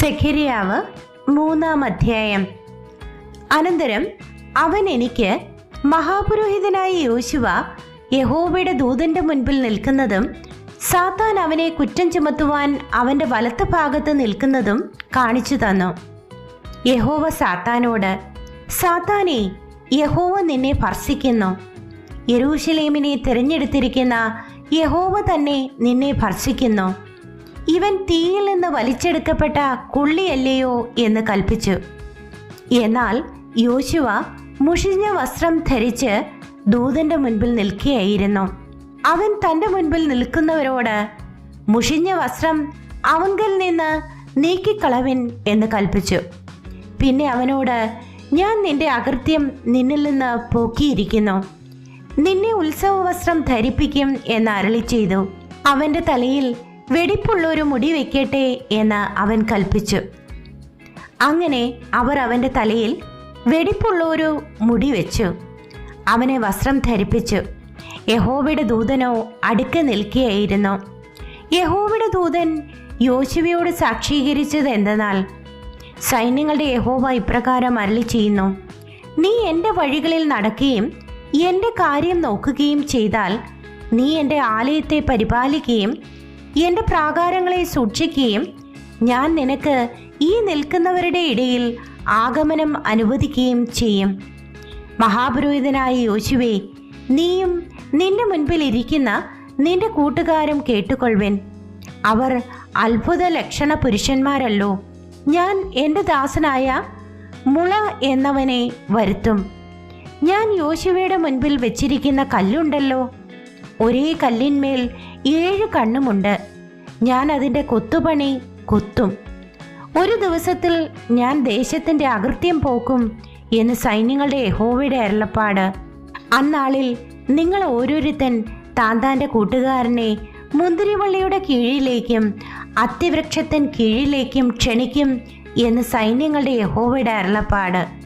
സെഖരിയാവ് മൂന്നാം അധ്യായം. അനന്തരം അവൻ എനിക്ക് മഹാപുരോഹിതനായ യോശുവ യഹോബയുടെ ദൂതന്റെ മുൻപിൽ നിൽക്കുന്നതും സാത്താൻ അവനെ കുറ്റം ചുമത്തുവാൻ അവന്റെ വലത്ത് ഭാഗത്ത് നിൽക്കുന്നതും കാണിച്ചു തന്നു. യഹോവ സാത്താനോട് സാത്താനെ യഹോവ നിന്നെ ഭർഷിക്കുന്നു. യരൂഷലേമിനെ തിരഞ്ഞെടുത്തിരിക്കുന്ന യഹോവ തന്നെ നിന്നെ ഭർഷിക്കുന്നു. ഇവൻ തീയിൽ നിന്ന് വലിച്ചെടുക്കപ്പെട്ട കുള്ളിയല്ലയോ എന്ന് കൽപ്പിച്ചു. എന്നാൽ യോശുവ മുഷിഞ്ഞ വസ്ത്രം ധരിച്ച് ദൂതന്റെ മുൻപിൽ നിൽക്കുകയായിരുന്നു. അവൻ തന്റെ മുൻപിൽ നിൽക്കുന്നവരോട് മുഷിഞ്ഞ വസ്ത്രം അവങ്കിൽ നിന്ന് നീക്കിക്കളവിൻ എന്ന് കൽപ്പിച്ചു. പിന്നെ അവനോട് ഞാൻ നിന്റെ അകൃത്യം നിന്നിൽ നിന്ന് പോക്കിയിരിക്കുന്നു. നിന്നെ ഉത്സവ വസ്ത്രം ധരിപ്പിക്കും എന്ന് അരളി ചെയ്തു. അവന്റെ തലയിൽ വെടിപ്പുള്ളൊരു മുടി വെക്കട്ടെ എന്ന് അവൻ കൽപ്പിച്ചു. അങ്ങനെ അവർ അവന്റെ തലയിൽ വെടിപ്പുള്ളൊരു മുടി വെച്ചു. അവനെ വസ്ത്രം ധരിപ്പിച്ചു. യഹോവയുടെ ദൂതനോ അടുക്ക നിൽക്കുകയായിരുന്നു. യഹോവയുടെ ദൂതൻ യോശുവയോട് സാക്ഷീകരിച്ചത് എന്തെന്നാൽ സൈന്യങ്ങളുടെ യഹോവ ഇപ്രകാരം അരളി ചെയ്യുന്നു നീ എന്റെ വഴികളിൽ നടക്കുകയും എന്റെ കാര്യം നോക്കുകയും ചെയ്താൽ നീ എന്റെ ആലയത്തെ പരിപാലിക്കുകയും എന്റെ പ്രാകാരങ്ങളെ സൂക്ഷിക്കുകയും ഞാൻ നിനക്ക് ഈ നിൽക്കുന്നവരുടെ ഇടയിൽ ആഗമനം അനുവദിക്കുകയും ചെയ്യും. മഹാപുരോഹിതനായ യോശുവേ നീയും നിന്റെ മുൻപിൽ ഇരിക്കുന്ന നിന്റെ കൂട്ടുകാരും കേട്ടുകൊള്ളുവൻ അവർ അത്ഭുത ലക്ഷണ പുരുഷന്മാരല്ലോ. ഞാൻ എന്റെ ദാസനായ മുള എന്നവനെ വരുത്തും. ഞാൻ യോശുവയുടെ മുൻപിൽ വെച്ചിരിക്കുന്ന കല്ലുണ്ടല്ലോ. ഒരേ കല്ലിന്മേൽ ഏഴ് കണ്ണുമുണ്ട്. ഞാൻ അതിന്റെ കൊത്തുപണി കൊത്തും. ഒരു ദിവസത്തിൽ ഞാൻ ദേശത്തിന്റെ അകൃത്യം പോക്കും എന്ന് സൈന്യങ്ങളുടെ യഹോവയുടെ അരുളപ്പാട്. അന്നാളിൽ നിങ്ങൾ ഓരോരുത്തൻ താന്താന്റെ കൂട്ടുകാരനെ മുന്തിരിവള്ളിയുടെ കീഴിലേക്കും അത്തിവൃക്ഷത്തിൻ കീഴിലേക്കും ക്ഷണിക്കും എന്ന് സൈന്യങ്ങളുടെ യഹോവയുടെ അരുളപ്പാട്.